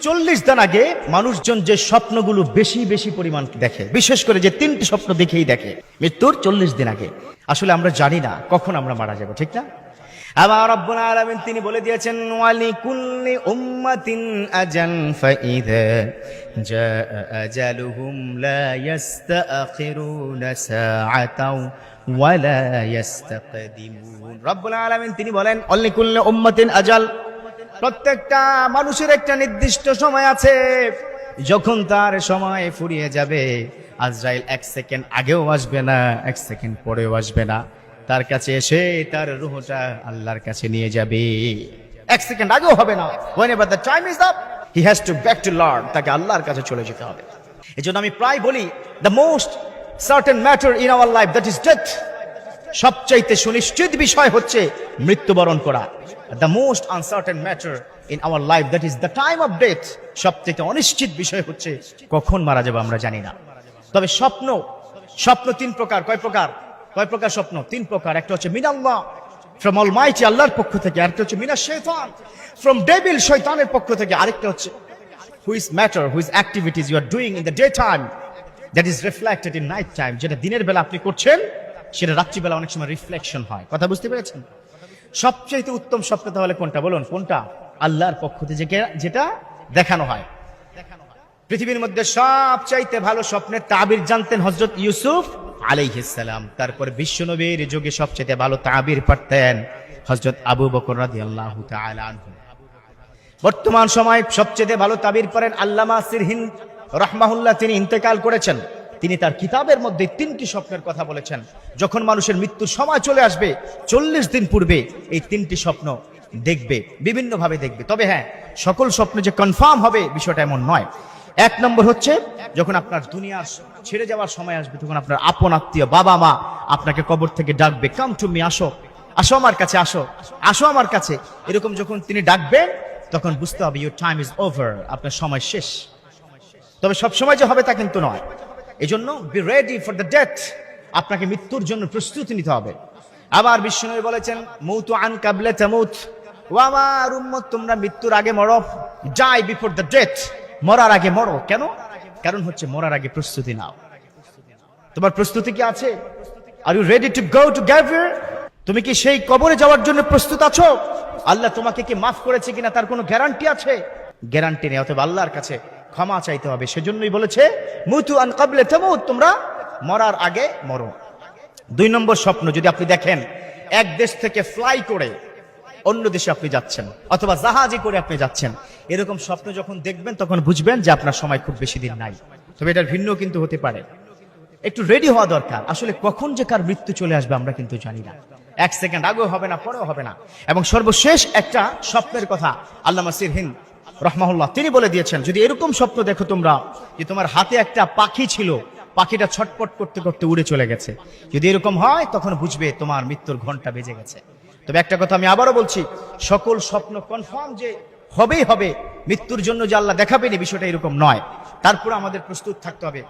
চল্লিশ দিন আগে মানুষজন যে স্বপ্নগুলো বেশি বেশি পরিমাণ দেখে, বিশেষ করে যে তিনটি স্বপ্ন দেখেই দেখে, মৃত্যুর চল্লিশ দিন আগে, আসলে আমরা জানি না কখন আমরা মারা যাব, ঠিক না? আবার তিনি বলে দিয়েছেন ওয়ালি আজান লা ওয়ালা তিনি বলেন অলি কুল্লি আজাল প্রত্যেকটা মানুষের একটা নির্দিষ্ট সময় আছে। যখন তার সময় ফুরিয়ে যাবে, আজরাইল এক সেকেন্ড আগেও আসবে না, এক সেকেন্ড পরেও আসবে না। তার কাছে এসে তার রুহটা আল্লাহর কাছে নিয়ে যাবে। এক সেকেন্ড আগেও হবে না। Whenever the time is up, he has to back to lord, তাকে আল্লাহর কাছে চলে যেতে হবে। এজন্য আমি প্রায় বলি the most certain matter in our life that is death. সবচাইতে সুনিশ্চিত বিষয় হচ্ছে মৃত্যুবরণ করা। The most uncertain matter in our life that is the time of death সবচেয়ে অনিশ্চিত বিষয় হচ্ছে কখন মারা যাব আমরা জানি না। তবে স্বপ্ন স্বপ্ন তিন প্রকার। কয় প্রকার? কয় প্রকার স্বপ্ন? তিন প্রকার। একটা হচ্ছে মিনাল্লাহ ফ্রম অল মাইটি আল্লাহর পক্ষ থেকে। আরেকটা হচ্ছে মিনা শৈতান ফ্রম ডেবিল শৈতানের পক্ষ থেকে। আরেকটা হচ্ছে which matter which activities you are doing in the day time that is reflected in night time যেটা দিনের বেলা আপনি করছেন সেটা রাত্রিবেলা অনেক সময় রিফ্লেকশন হয়। কথা বুঝতে পেরেছেন? সবচেয়ে উত্তম স্বপ্ন তাহলে কোনটা বলুন? কোনটা? আল্লাহর পক্ষ থেকে যেটা দেখানো হয়। পৃথিবীর মধ্যে সবচাইতে ভালো স্বপ্নের তাবির জানতেন হজরত ইউসুফ আলাইহিসসালাম তারপর বিশ্বনবীর যুগে সবচেয়ে ভালো তাবির পারতেন হজরত আবু বকর রাদিয়াল্লাহু বর্তমান সময় সবচেয়ে ভালো তাবির করেন আল্লামা সিরহিন রহমাহুল্লাহ। তিনি ইন্তেকাল করেছেন। তিনি তার কিতাবের মধ্যে তিনটি স্বপ্নের কথা বলেছেন। যখন মানুষের মৃত্যুর সময় চলে আসবে, চল্লিশ দিন পূর্বে এই তিনটি স্বপ্ন দেখবে, বিভিন্নভাবে দেখবে। তবে হ্যাঁ সকল স্বপ্ন যে কনফার্ম হবে বিষয়টা এমন নয়। এক নম্বর হচ্ছে, যখন আপনার দুনিয়ার ছেড়ে যাওয়ার সময় আসবে, তখন আপনার আপন আত্মীয়, বাবা মা আপনাকে কবর থেকে ডাকবে কাম টু মি আসো আসো আমার কাছে, আসো আসো আমার কাছে। এরকম যখন তিনি ডাকবেন তখন বুঝতে হবে ইউর টাইম ইজ ওভার আপনার সময় শেষ। তবে সব সময় যে হবে তা কিন্তু নয়। এই জন্য be ready for the death আপনাকে মৃত্যুর জন্য প্রস্তুতি নিতে হবে। আবার বিষ্ণু বলেছেন, মৌতু আন কাবলে তেমুত। ও আমার উম্মত তোমরা মৃত্যুর আগে মরো। ডাই বিফোর দ্য ডেথ মরার আগে মরো। কেন? কারণ হচ্ছে মরার আগে প্রস্তুতি নাও। তোমার প্রস্তুতি কি আছে? Are you ready to go to গ্যাভিয়ার তুমি কি সেই কবরে যাওয়ার জন্য প্রস্তুত আছো? আল্লাহ তোমাকে কি মাফ করেছে কিনা তার কোনো গ্যারান্টি আছে? গ্যারান্টি নেই অথবা আল্লাহর কাছে ক্ষমা চাইতে হবে। সেজন্যই বলেছে, মুতু আন কাবলে তেমুত, তোমরা মরার আগে মরো। দুই নম্বর স্বপ্ন, যদি আপনি দেখেন, এক দেশ থেকে ফ্লাই করে অন্য দেশে আপনি যাচ্ছেন, অথবা জাহাজে করে আপনি যাচ্ছেন, এরকম স্বপ্ন যখন দেখবেন, তখন বুঝবেন যে আপনার সময় খুব বেশি দিন নাই। তবে এটার ভিন্ন কিন্তু হতে পারে। একটু রেডি হওয়া দরকার। আসলে কখন যে কার মৃত্যু চলে আসবে আমরা কিন্তু জানি না। এক সেকেন্ড আগেও হবে না, পরেও হবে না। এবং সর্বশেষ একটা স্বপ্নের কথা আল্লামা সিরহিন রহমাহুল্লাহ, তিনি বলে দিয়েছেন, যদি এরকম স্বপ্ন দেখো তোমরা যে তোমার হাতে একটা পাখি ছিল, পাখিটা ছটপট করতে করতে উড়ে চলে গেছে। যদি এরকম হয়, তখন বুঝবে তোমার মৃত্যুর ঘণ্টা বেজে গেছে। তবে একটা কথা আমি আবারও বলছি, সকল স্বপ্ন কনফার্ম যে হবেই হবে, মৃত্যুর জন্য যে আল্লাহ দেখাবেনি বিষয়টা এরকম নয়। তারপর আমাদের প্রস্তুত থাকতে হবে।